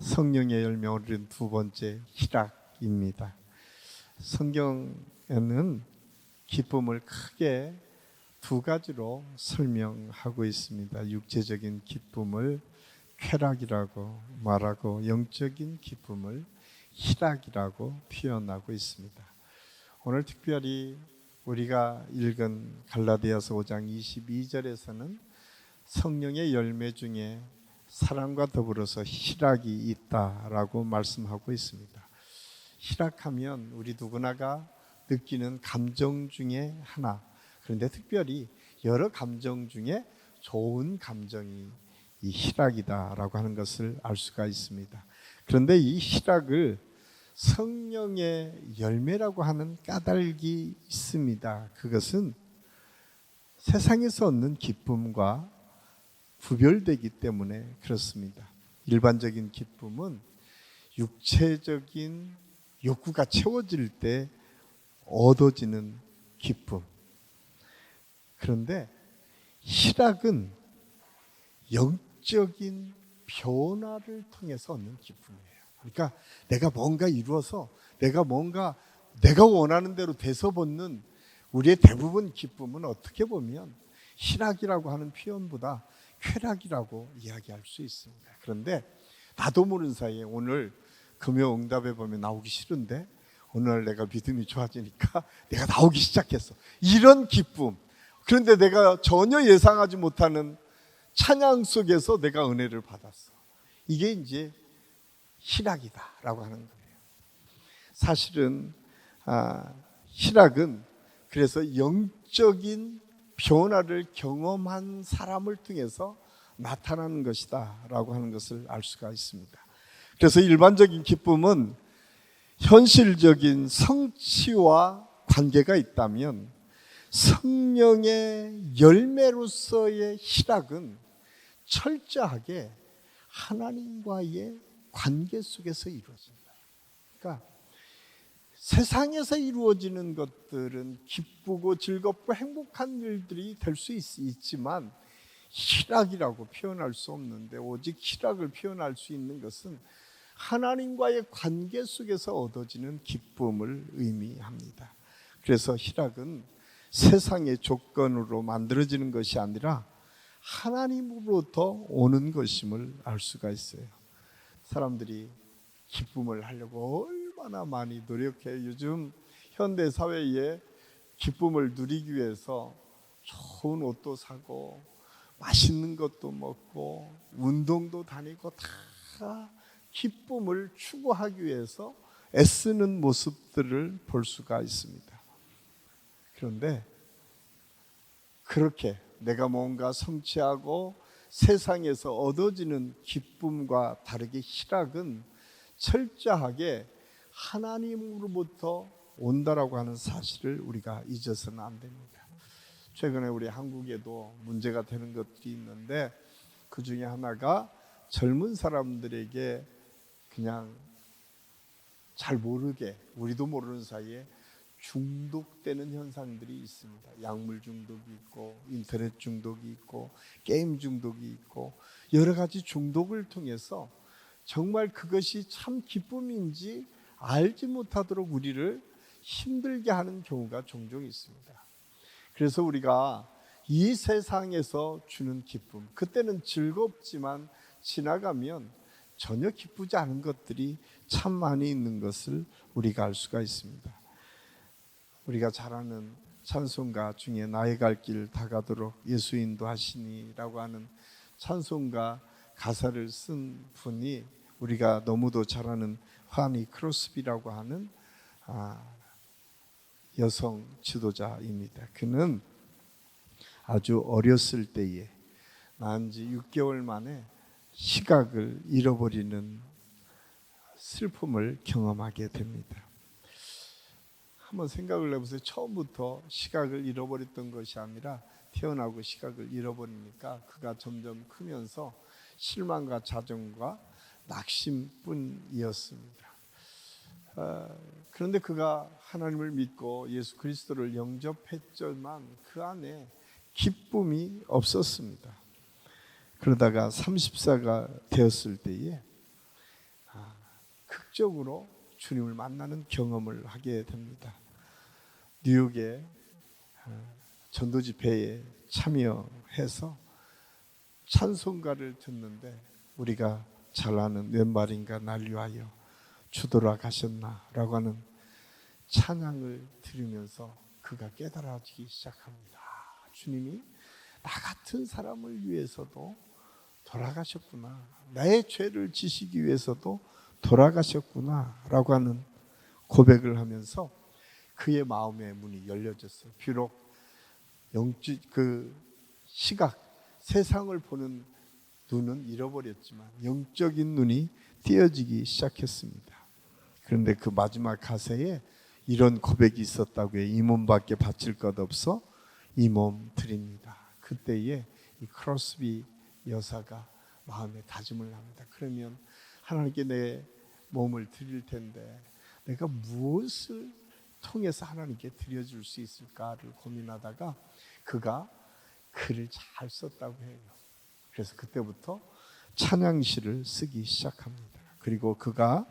성령의 열매 오른 두 번째 희락입니다. 성경에는 기쁨을 크게 두 가지로 설명하고 있습니다. 육체적인 기쁨을 쾌락이라고 말하고 영적인 기쁨을 희락이라고 표현하고 있습니다. 오늘 특별히 우리가 읽은 갈라디아서 5장 22절에서는 성령의 열매 중에 사랑과 더불어서 희락이 있다라고 말씀하고 있습니다. 희락하면 우리 누구나가 느끼는 감정 중에 하나. 그런데 특별히 여러 감정 중에 좋은 감정이 이 희락이다라고 하는 것을 알 수가 있습니다. 그런데 이 희락을 성령의 열매라고 하는 까닭이 있습니다. 그것은 세상에서 얻는 기쁨과 구별되기 때문에 그렇습니다. 일반적인 기쁨은 육체적인 욕구가 채워질 때 얻어지는 기쁨. 그런데 희락은 영적인 변화를 통해서 얻는 기쁨이에요. 그러니까 내가 뭔가 이루어서 내가 뭔가 내가 원하는 대로 돼서 벗는 우리의 대부분 기쁨은 어떻게 보면 희락이라고 하는 표현보다 쾌락이라고 이야기할 수 있습니다. 그런데 나도 모르는 사이에 오늘 금요 응답에 보면 나오기 싫은데 오늘 내가 믿음이 좋아지니까 내가 나오기 시작했어. 이런 기쁨. 그런데 내가 전혀 예상하지 못하는 찬양 속에서 내가 은혜를 받았어. 이게 이제 희락이다라고 하는 거예요. 사실은 아, 희락은 그래서 영적인 변화를 경험한 사람을 통해서 나타나는 것이다라고 하는 것을 알 수가 있습니다. 그래서 일반적인 기쁨은 현실적인 성취와 관계가 있다면 성령의 열매로서의 희락은 철저하게 하나님과의 관계 속에서 이루어진다. 그러니까 세상에서 이루어지는 것들은 기쁘고 즐겁고 행복한 일들이 될 수 있지만 희락이라고 표현할 수 없는데 오직 희락을 표현할 수 있는 것은 하나님과의 관계 속에서 얻어지는 기쁨을 의미합니다. 그래서 희락은 세상의 조건으로 만들어지는 것이 아니라 하나님으로부터 오는 것임을 알 수가 있어요. 사람들이 기쁨을 하려고 얼마나 많이 노력해. 요즘 현대 사회에 기쁨을 누리기 위해서 좋은 옷도 사고 맛있는 것도 먹고 운동도 다니고 다 기쁨을 추구하기 위해서 애쓰는 모습들을 볼 수가 있습니다. 그런데 그렇게 내가 뭔가 성취하고 세상에서 얻어지는 기쁨과 다르게 희락은 철저하게 하나님으로부터 온다라고 하는 사실을 우리가 잊어서는 안 됩니다. 최근에 우리 한국에도 문제가 되는 것들이 있는데 그 중에 하나가 젊은 사람들에게 그냥 잘 모르게 우리도 모르는 사이에 중독되는 현상들이 있습니다. 약물 중독이 있고 인터넷 중독이 있고 게임 중독이 있고 여러 가지 중독을 통해서 정말 그것이 참 기쁨인지 알지 못하도록 우리를 힘들게 하는 경우가 종종 있습니다. 그래서 우리가 이 세상에서 주는 기쁨, 그때는 즐겁지만 지나가면 전혀 기쁘지 않은 것들이 참 많이 있는 것을 우리가 알 수가 있습니다. 우리가 잘 아는 찬송가 중에 나의 갈 길 다가도록 예수 인도하시니라고 하는 찬송가 가사를 쓴 분이 우리가 너무도 잘 아는 화니 크로스비라고 하는 아, 여성 지도자입니다. 그는 아주 어렸을 때에 난지 6개월 만에 시각을 잃어버리는 슬픔을 경험하게 됩니다. 한번 생각을 해보세요. 처음부터 시각을 잃어버렸던 것이 아니라 태어나고 시각을 잃어버리니까 그가 점점 크면서 실망과 자정과 낙심뿐이었습니다. 어, 그런데 그가 하나님을 믿고 예수 그리스도를 영접했지만 그 안에 기쁨이 없었습니다. 그러다가 30사가 되었을 때에 극적으로 주님을 만나는 경험을 하게 됩니다. 뉴욕에 어, 전도 집회에 참여해서 찬송가를 듣는데 우리가 잘 아는 왼말인가 난리하여 주도라 가셨나라고 하는 찬양을 들으면서 그가 깨달아지기 시작합니다. 아, 주님이 나 같은 사람을 위해서도 돌아가셨구나. 나의 죄를 지시기 위해서도 돌아가셨구나라고 하는 고백을 하면서 그의 마음의 문이 열려졌어요. 비록 영지 그 시각 세상을 보는 눈은 잃어버렸지만 영적인 눈이 띄어지기 시작했습니다. 그런데 그 마지막 가세에 이런 고백이 있었다고요. 이 몸밖에 바칠 것 없어 이 몸 드립니다. 그때에 이 크로스비 여사가 마음에 다짐을 합니다. 그러면 하나님께 내 몸을 드릴 텐데 내가 무엇을 통해서 하나님께 드려줄 수 있을까를 고민하다가 그가 글을 잘 썼다고 해요. 그래서 그때부터 찬양시를 쓰기 시작합니다. 그리고 그가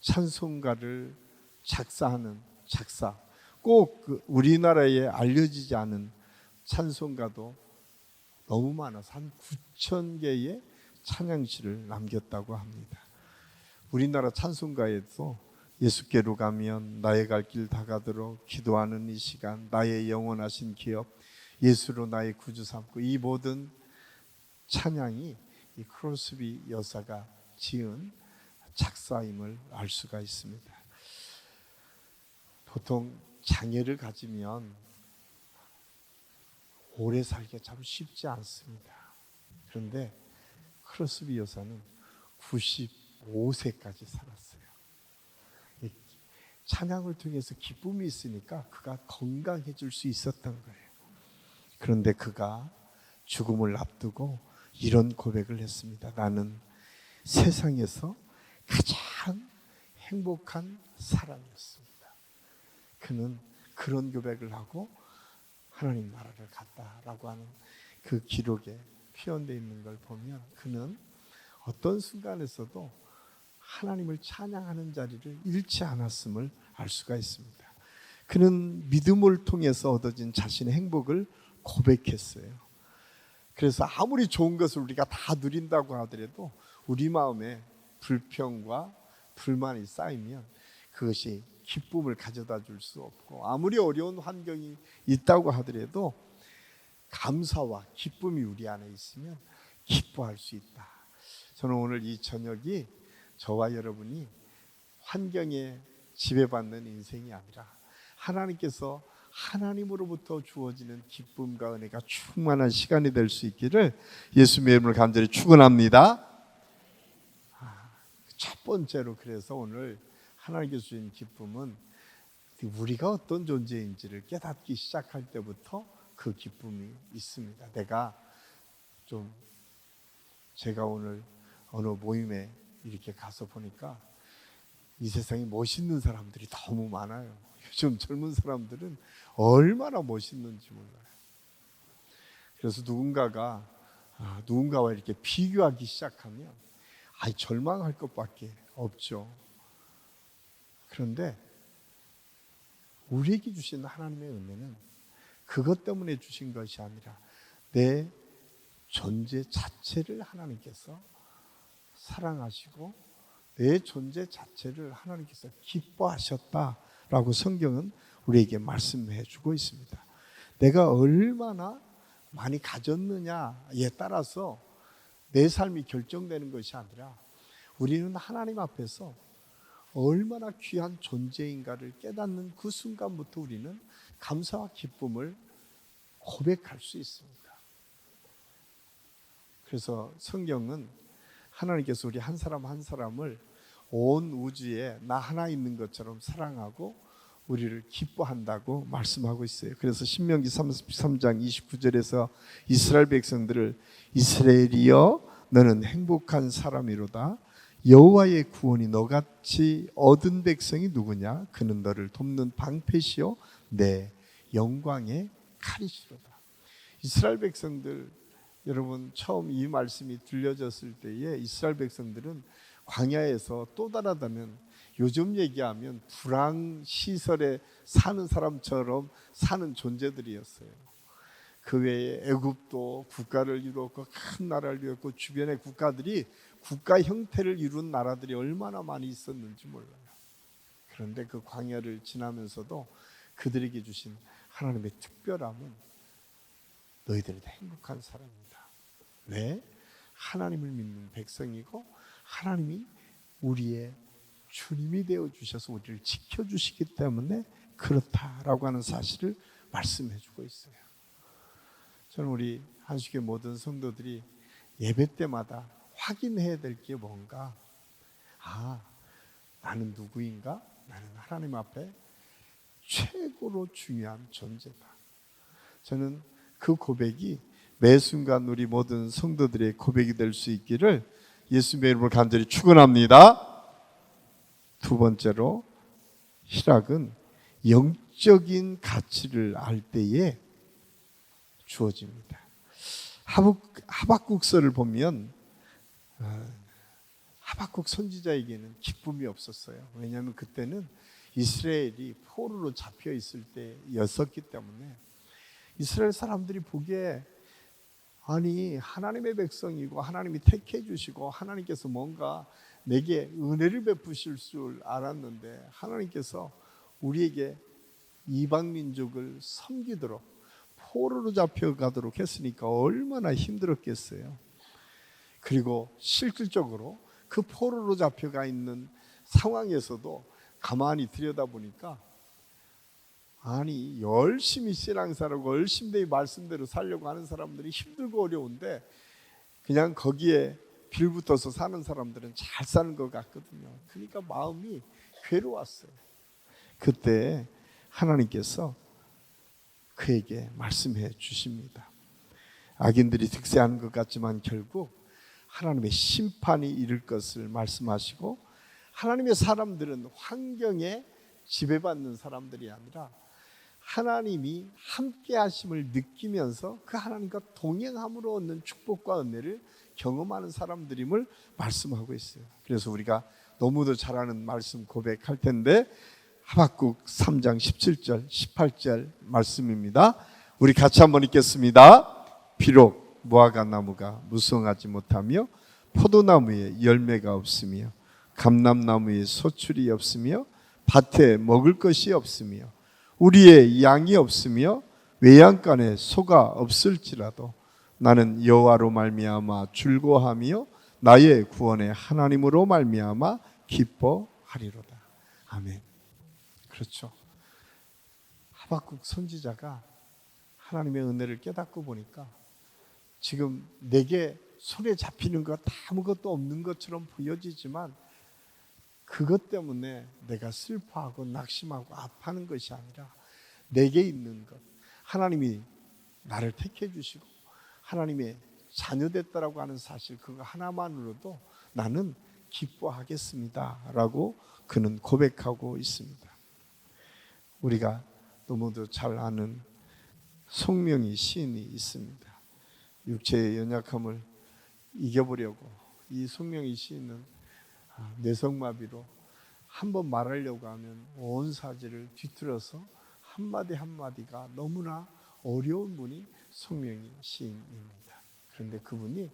찬송가를 작사하는 작사 꼭 그 우리나라에 알려지지 않은 찬송가도 너무 많아서 한 9천 개의 찬양시를 남겼다고 합니다. 우리나라 찬송가에도 예수께로 가면 나의 갈 길 다가도록 기도하는 이 시간 나의 영원하신 기업 예수로 나의 구주 삼고 이 모든 찬양이 이 크로스비 여사가 지은 작사임을 알 수가 있습니다. 보통 장애를 가지면 오래 살기가 참 쉽지 않습니다. 그런데 크로스비 여사는 95세까지 살았어요. 이 찬양을 통해서 기쁨이 있으니까 그가 건강해질 수 있었던 거예요. 그런데 그가 죽음을 앞두고 이런 고백을 했습니다. 나는 세상에서 가장 행복한 사람이었습니다. 그는 그런 고백을 하고 하나님 나라를 갔다라고 하는 그 기록에 표현되어 있는 걸 보면 그는 어떤 순간에서도 하나님을 찬양하는 자리를 잃지 않았음을 알 수가 있습니다. 그는 믿음을 통해서 얻어진 자신의 행복을 고백했어요. 그래서 아무리 좋은 것을 우리가 다 누린다고 하더라도 우리 마음에 불평과 불만이 쌓이면 그것이 기쁨을 가져다 줄 수 없고 아무리 어려운 환경이 있다고 하더라도 감사와 기쁨이 우리 안에 있으면 기뻐할 수 있다. 저는 오늘 이 저녁이 저와 여러분이 환경에 지배받는 인생이 아니라 하나님께서 하나님으로부터 주어지는 기쁨과 은혜가 충만한 시간이 될 수 있기를 예수님의 이름으로 간절히 축원합니다. 아, 첫 번째로 그래서 오늘 하나님께서 주신 기쁨은 우리가 어떤 존재인지를 깨닫기 시작할 때부터 그 기쁨이 있습니다. 내가 좀 제가 오늘 어느 모임에 이렇게 가서 보니까 이 세상에 멋있는 사람들이 너무 많아요. 요즘 젊은 사람들은 얼마나 멋있는지 몰라요. 그래서 누군가가 아, 누군가와 이렇게 비교하기 시작하면 아 절망할 것밖에 없죠. 그런데 우리에게 주신 하나님의 은혜는 그것 때문에 주신 것이 아니라 내 존재 자체를 하나님께서 사랑하시고 내 존재 자체를 하나님께서 기뻐하셨다라고 성경은 우리에게 말씀해 주고 있습니다. 내가 얼마나 많이 가졌느냐에 따라서 내 삶이 결정되는 것이 아니라 우리는 하나님 앞에서 얼마나 귀한 존재인가를 깨닫는 그 순간부터 우리는 감사와 기쁨을 고백할 수 있습니다. 그래서 성경은 하나님께서 우리 한 사람 한 사람을 온 우주에 나 하나 있는 것처럼 사랑하고 우리를 기뻐한다고 말씀하고 있어요. 그래서 신명기 33장 29절에서 이스라엘 백성들을 이스라엘이여 너는 행복한 사람이로다. 여호와의 구원이 너같이 얻은 백성이 누구냐? 그는 너를 돕는 방패시요 내 영광의 칼이시로다. 이스라엘 백성들 여러분 처음 이 말씀이 들려졌을 때에 이스라엘 백성들은 광야에서 또 다르다면 요즘 얘기하면 불황 시설에 사는 사람처럼 사는 존재들이었어요. 그 외에 애굽도 국가를 이루었고 큰 나라를 이루었고 주변의 국가들이 국가 형태를 이룬 나라들이 얼마나 많이 있었는지 몰라요. 그런데 그 광야를 지나면서도 그들에게 주신 하나님의 특별함은 너희들이 행복한 사람이다. 왜? 하나님을 믿는 백성이고 하나님이 우리의 주님이 되어 주셔서 우리를 지켜 주시기 때문에 그렇다라고 하는 사실을 말씀해 주고 있어요. 저는 우리 한식의 모든 성도들이 예배 때마다 확인해야 될 게 뭔가 아 나는 누구인가? 나는 하나님 앞에 최고로 중요한 존재다. 저는 그 고백이 매 순간 우리 모든 성도들의 고백이 될 수 있기를 예수님의 이름으로 간절히 축원합니다. 두 번째로 희락은 영적인 가치를 알 때에 주어집니다. 하박, 하박국서를 보면 어, 하박국 선지자에게는 기쁨이 없었어요. 왜냐하면 그때는 이스라엘이 포로로 잡혀 있을 때였었기 때문에 이스라엘 사람들이 보기에 아니 하나님의 백성이고 하나님이 택해 주시고 하나님께서 뭔가 내게 은혜를 베푸실 줄 알았는데 하나님께서 우리에게 이방 민족을 섬기도록 포로로 잡혀가도록 했으니까 얼마나 힘들었겠어요. 그리고 실질적으로 그 포로로 잡혀가 있는 상황에서도 가만히 들여다보니까 아니 열심히 신앙사라고 열심히 내 말씀대로 살려고 하는 사람들이 힘들고 어려운데 그냥 거기에 빌붙어서 사는 사람들은 잘 사는 것 같거든요. 그러니까 마음이 괴로웠어요. 그때 하나님께서 그에게 말씀해 주십니다. 악인들이 득세하는 것 같지만 결국 하나님의 심판이 이를 것을 말씀하시고 하나님의 사람들은 환경에 지배받는 사람들이 아니라 하나님이 함께 하심을 느끼면서 그 하나님과 동행함으로 얻는 축복과 은혜를 경험하는 사람들임을 말씀하고 있어요. 그래서 우리가 너무도 잘 아는 말씀 고백할 텐데 하박국 3장 17절 18절 말씀입니다. 우리 같이 한번 읽겠습니다. 비록 무화과 나무가 무성하지 못하며 포도나무에 열매가 없으며 감람나무에 소출이 없으며 밭에 먹을 것이 없으며 우리의 양이 없으며 외양간에 소가 없을지라도 나는 여호와로 말미암아 즐거하며 나의 구원의 하나님으로 말미암아 기뻐하리로다. 아멘. 그렇죠. 하박국 선지자가 하나님의 은혜를 깨닫고 보니까 지금 내게 손에 잡히는 것 아무것도 없는 것처럼 보여지지만 그것 때문에 내가 슬퍼하고 낙심하고 아파하는 것이 아니라 내게 있는 것 하나님이 나를 택해 주시고 하나님의 자녀 됐다라고 하는 사실 그거 하나만으로도 나는 기뻐하겠습니다라고 그는 고백하고 있습니다. 우리가 너무도 잘 아는 송명이 시인이 있습니다. 육체의 연약함을 이겨보려고 이 송명이 시인은 아, 뇌성마비로 한 번 말하려고 하면 온 사지를 뒤틀어서 한마디 한마디가 너무나 어려운 분이 송명희 시인입니다. 그런데 그분이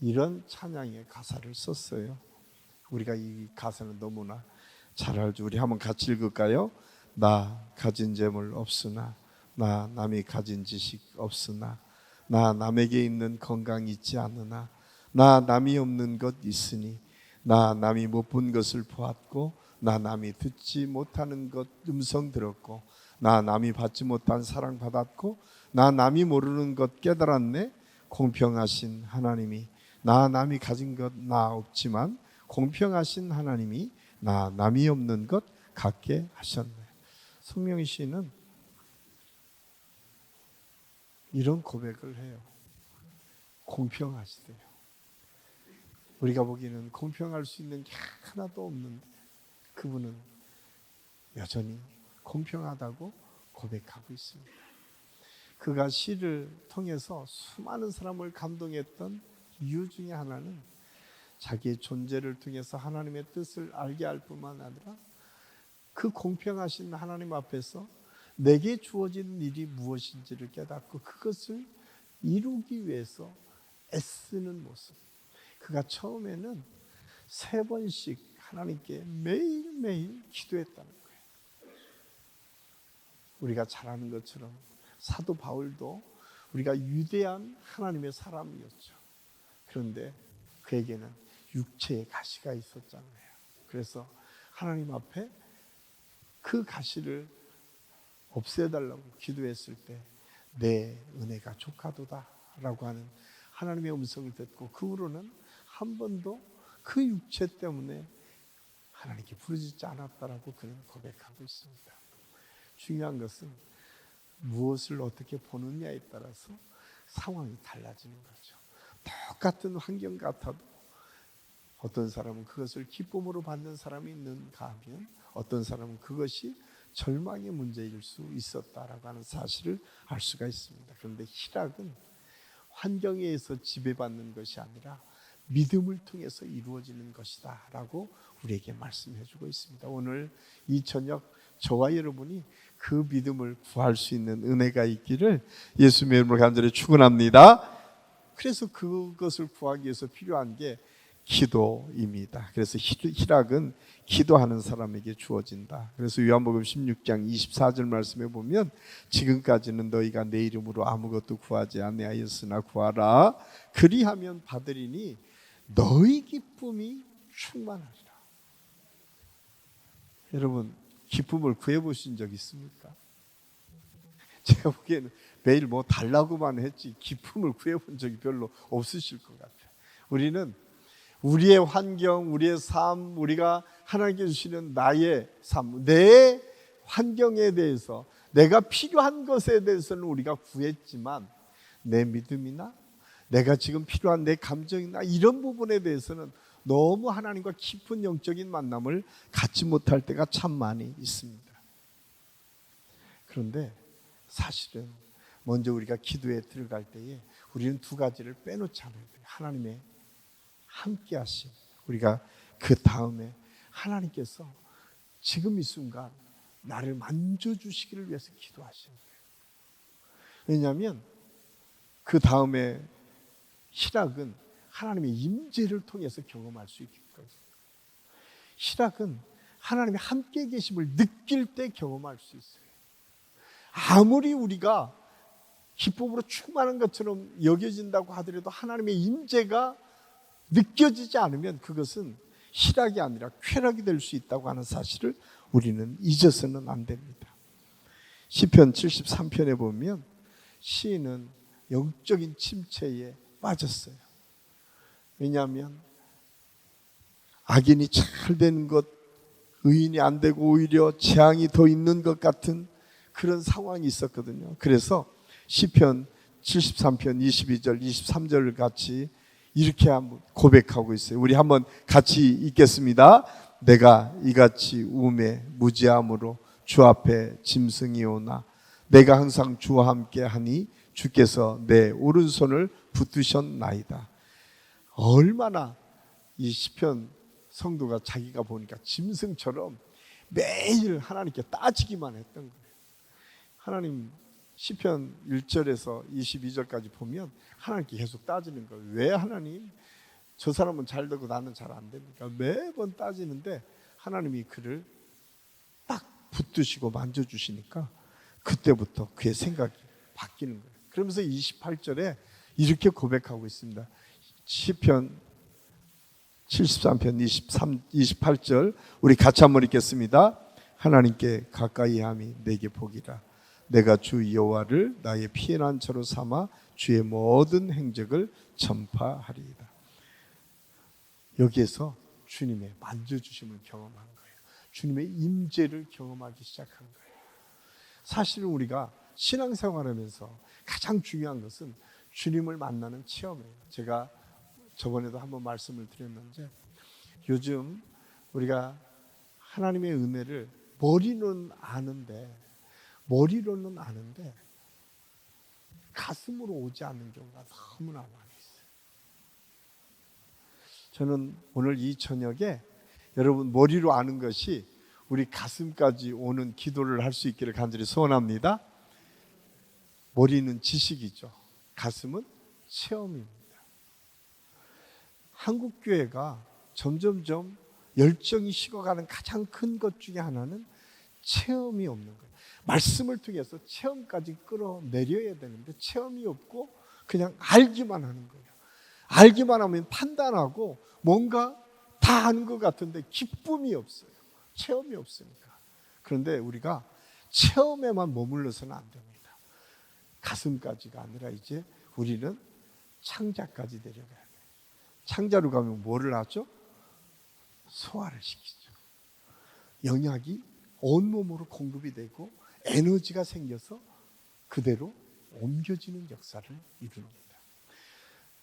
이런 찬양의 가사를 썼어요. 우리가 이 가사는 너무나 잘 알죠. 우리 한번 같이 읽을까요? 나 가진 재물 없으나 나 남이 가진 지식 없으나 나 남에게 있는 건강 있지 않으나 나 남이 없는 것 있으니 나 남이 못 본 것을 보았고 나 남이 듣지 못하는 것 음성 들었고 나 남이 받지 못한 사랑 받았고 나 남이 모르는 것 깨달았네. 공평하신 하나님이 나 남이 가진 것 나 없지만 공평하신 하나님이 나 남이 없는 것 갖게 하셨네. 성명희 씨는 이런 고백을 해요. 공평하시대요 우리가 보기에는 공평할 수 있는 게 하나도 없는데 그분은 여전히 공평하다고 고백하고 있습니다. 그가 시를 통해서 수많은 사람을 감동했던 이유 중에 하나는 자기의 존재를 통해서 하나님의 뜻을 알게 할 뿐만 아니라 그 공평하신 하나님 앞에서 내게 주어진 일이 무엇인지를 깨닫고 그것을 이루기 위해서 애쓰는 모습. 그가 처음에는 세 번씩 하나님께 매일매일 기도했다는 거예요. 우리가 잘 아는 것처럼 사도 바울도 우리가 유대한 하나님의 사람이었죠. 그런데 그에게는 육체의 가시가 있었잖아요. 그래서 하나님 앞에 그 가시를 없애달라고 기도했을 때 내 은혜가 족하도다라고 하는 하나님의 음성을 듣고 그 후로는 한 번도 그 육체 때문에 하나님께 부르짖지 않았다라고 그는 고백하고 있습니다. 중요한 것은 무엇을 어떻게 보느냐에 따라서 상황이 달라지는 거죠. 똑같은 환경 같아도 어떤 사람은 그것을 기쁨으로 받는 사람이 있는가 하면 어떤 사람은 그것이 절망의 문제일 수 있었다라고 하는 사실을 알 수가 있습니다. 그런데 희락은 환경에 의해서 지배받는 것이 아니라 믿음을 통해서 이루어지는 것이다 라고 우리에게 말씀해 주고 있습니다. 오늘 이 저녁 저와 여러분이 그 믿음을 구할 수 있는 은혜가 있기를 예수님의 이름으로 간절히 축원합니다. 그래서 그것을 구하기 위해서 필요한 게 기도입니다. 그래서 희- 희락은 기도하는 사람에게 주어진다. 그래서 요한복음 16장 24절 말씀에 보면 지금까지는 너희가 내 이름으로 아무것도 구하지 아니하였으나 구하라 그리하면 받으리니 너희 기쁨이 충만하리라. 여러분 기쁨을 구해 보신 적 있습니까? 제가 보기에는 매일 뭐 달라고만 했지 기쁨을 구해 본 적이 별로 없으실 것 같아요. 우리는 우리의 환경, 우리의 삶, 우리가 하나님께 주시는 나의 삶, 내 환경에 대해서 내가 필요한 것에 대해서는 우리가 구했지만 내 믿음이나 내가 지금 필요한 내 감정이나 이런 부분에 대해서는 너무 하나님과 깊은 영적인 만남을 갖지 못할 때가 참 많이 있습니다. 그런데 사실은 먼저 우리가 기도에 들어갈 때에 우리는 두 가지를 빼놓지 않아야 돼요. 하나님의 함께 하심. 우리가 그 다음에 하나님께서 지금 이 순간 나를 만져주시기를 위해서 기도하시는 거예요. 왜냐하면 그 다음에 희락은 하나님의 임재를 통해서 경험할 수 때문에 희락은 하나님의 함께 계심을 느낄 때 경험할 수 있어요. 아무리 우리가 기쁨으로 충만한 것처럼 여겨진다고 하더라도 하나님의 임재가 느껴지지 않으면 그것은 희락이 아니라 쾌락이 될 수 있다고 하는 사실을 우리는 잊어서는 안 됩니다. 시편 73편에 보면 시인은 영적인 침체에 빠졌어요. 왜냐하면 악인이 잘 되는 것, 의인이 안 되고 오히려 재앙이 더 있는 것 같은 그런 상황이 있었거든요. 그래서 시편 73편 22절, 23절을 같이 이렇게 한번 고백하고 있어요. 우리 한번 같이 읽겠습니다. 내가 이같이 우매 무지함으로 주 앞에 짐승이 오나 내가 항상 주와 함께 하니 주께서 내 오른손을 붙드셨나이다. 얼마나 이 시편 성도가 자기가 보니까 짐승처럼 매일 하나님께 따지기만 했던 거예요. 하나님 시편 1절에서 22절까지 보면 하나님께 계속 따지는 거예요. 왜 하나님 저 사람은 잘 되고 나는 잘 안 됩니까? 매번 따지는데 하나님이 그를 딱 붙드시고 만져주시니까 그때부터 그의 생각이 바뀌는 거예요. 그러면서 28절에 이렇게 고백하고 있습니다. 시편 73편 23, 28절 우리 같이 한번 읽겠습니다. 하나님께 가까이 함이 내게 복이라. 내가 주 여호와를 나의 피난처로 삼아 주의 모든 행적을 전파하리이다. 여기에서 주님의 만져 주심을 경험한 거예요. 주님의 임재를 경험하기 시작한 거예요. 사실은 우리가 신앙생활하면서 가장 중요한 것은 주님을 만나는 체험이에요. 제가 저번에도 한번 말씀을 드렸는데 요즘 우리가 하나님의 은혜를 머리는 아는데 머리로는 아는데 가슴으로 오지 않는 경우가 너무나 있어요. 저는 오늘 이 저녁에 여러분 머리로 아는 것이 우리 가슴까지 오는 기도를 할 수 있기를 간절히 소원합니다. 머리는 지식이죠. 가슴은 체험입니다. 한국 교회가 점점점 열정이 식어가는 가장 큰 것 중에 하나는 체험이 없는 거예요. 말씀을 통해서 체험까지 끌어내려야 되는데 체험이 없고 그냥 알기만 하는 거예요. 알기만 하면 판단하고 뭔가 다 아는 것 같은데 기쁨이 없어요. 체험이 없으니까. 그런데 우리가 체험에만 머물러서는 안 됩니다. 가슴까지가 아니라 이제 우리는 창자까지 내려가야 돼요. 창자로 가면 뭐를 하죠? 소화를 시키죠. 영약이 온몸으로 공급이 되고 에너지가 생겨서 그대로 옮겨지는 역사를 이루는겁니다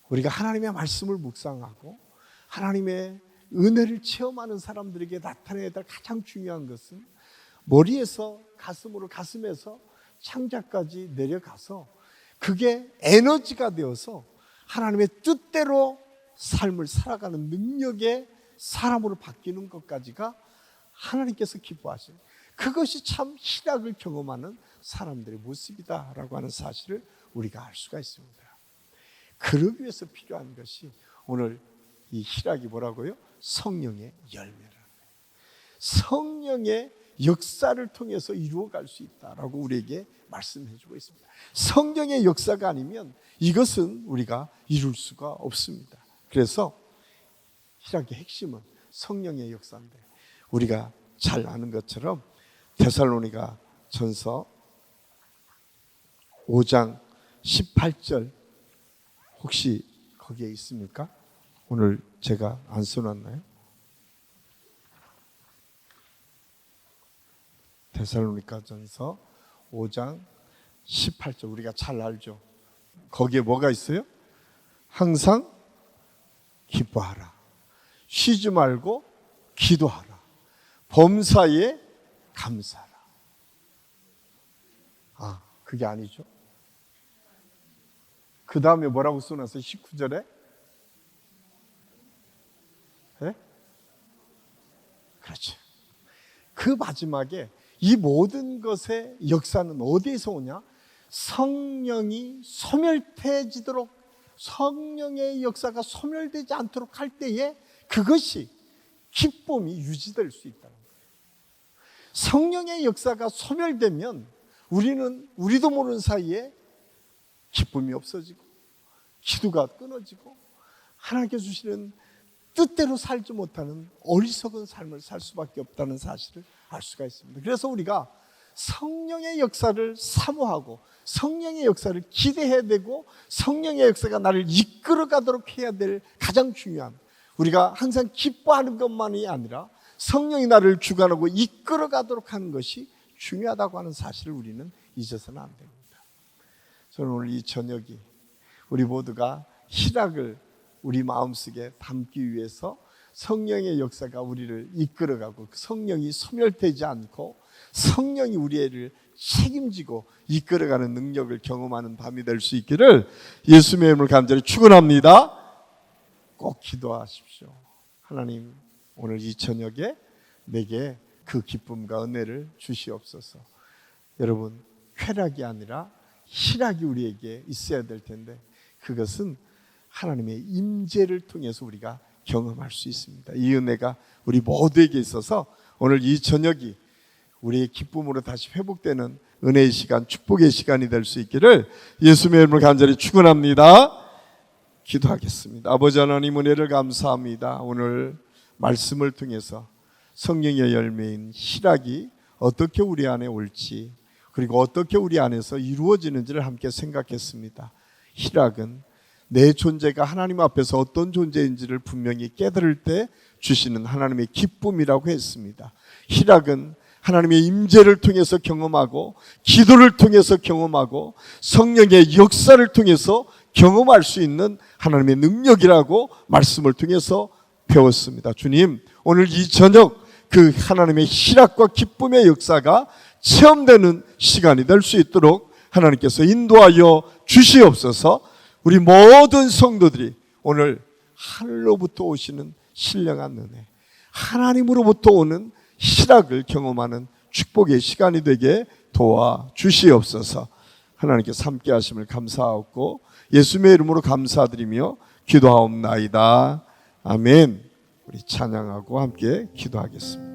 우리가 하나님의 말씀을 묵상하고 하나님의 은혜를 체험하는 사람들에게 나타내야 될 가장 중요한 것은 머리에서 가슴으로 가슴에서 창자까지 내려가서 그게 에너지가 되어서 하나님의 뜻대로 삶을 살아가는 능력의 사람으로 바뀌는 것까지가 하나님께서 기뻐하시는 그것이 참 희락을 경험하는 사람들의 모습이다라고 하는 사실을 우리가 알 수가 있습니다. 그러기 위해서 필요한 것이 오늘 이 희락이 뭐라고요? 성령의 열매라는 거예요. 성령의 역사를 통해서 이루어갈 수 있다라고 우리에게 말씀해 주고 있습니다. 성령의 역사가 아니면 이것은 우리가 이룰 수가 없습니다. 그래서 희락의 핵심은 성령의 역사인데 우리가 잘 아는 것처럼 데살로니가 전서 5장 18절 혹시 거기에 있습니까? 오늘 제가 안 써놨나요? 데살로니가 전서 5장 18절 우리가 잘 알죠. 거기에 뭐가 있어요? 항상 기뻐하라. 쉬지 말고 기도하라. 범사에 감사하라. 아, 그게 아니죠. 그 다음에 뭐라고 써놨어요? 19절에? 네? 그렇죠. 그 마지막에 이 모든 것의 역사는 어디에서 오냐? 성령이 소멸되지도록 성령의 역사가 소멸되지 않도록 할 때에 그것이 기쁨이 유지될 수 있다는 거예요. 성령의 역사가 소멸되면 우리는 우리도 모르는 사이에 기쁨이 없어지고 기도가 끊어지고 하나님께 주시는 뜻대로 살지 못하는 어리석은 삶을 살 수밖에 없다는 사실을 알 수가 있습니다. 그래서 우리가 성령의 역사를 사모하고 성령의 역사를 기대해야 되고 성령의 역사가 나를 이끌어 가도록 해야 될 가장 중요한 우리가 항상 기뻐하는 것만이 아니라 성령이 나를 주관하고 이끌어 가도록 하는 것이 중요하다고 하는 사실을 우리는 잊어서는 안 됩니다. 저는 오늘 이 저녁이 우리 모두가 희락을 우리 마음속에 담기 위해서 성령의 역사가 우리를 이끌어가고 그 성령이 소멸되지 않고 성령이 우리를 책임지고 이끌어가는 능력을 경험하는 밤이 될 수 있기를 예수님의 이름을 간절히 축원합니다. 꼭 기도하십시오. 하나님 오늘 이 저녁에 내게 그 기쁨과 은혜를 주시옵소서. 여러분 쾌락이 아니라 희락이 우리에게 있어야 될 텐데 그것은 하나님의 임재를 통해서 우리가 경험할 수 있습니다. 이 은혜가 우리 모두에게 있어서 오늘 이 저녁이 우리의 기쁨으로 다시 회복되는 은혜의 시간, 축복의 시간이 될 수 있기를 예수님의 이름을 간절히 축원합니다. 기도하겠습니다. 아버지 하나님 은혜를 감사합니다. 오늘 말씀을 통해서 성령의 열매인 희락이 어떻게 우리 안에 올지 그리고 어떻게 우리 안에서 이루어지는지를 함께 생각했습니다. 희락은 내 존재가 하나님 앞에서 어떤 존재인지를 분명히 깨달을 때 주시는 하나님의 기쁨이라고 했습니다. 희락은 하나님의 임재를 통해서 경험하고 기도를 통해서 경험하고 성령의 역사를 통해서 경험할 수 있는 하나님의 능력이라고 말씀을 통해서 배웠습니다. 주님, 오늘 이 저녁 그 하나님의 희락과 기쁨의 역사가 체험되는 시간이 될 수 있도록 하나님께서 인도하여 주시옵소서. 우리 모든 성도들이 오늘 하늘로부터 오시는 신령한 은혜, 하나님으로부터 오는 희락을 경험하는 축복의 시간이 되게 도와 주시옵소서. 하나님께서 함께 하심을 감사하고 예수님의 이름으로 감사드리며 기도하옵나이다. 아멘. 우리 찬양하고 함께 기도하겠습니다.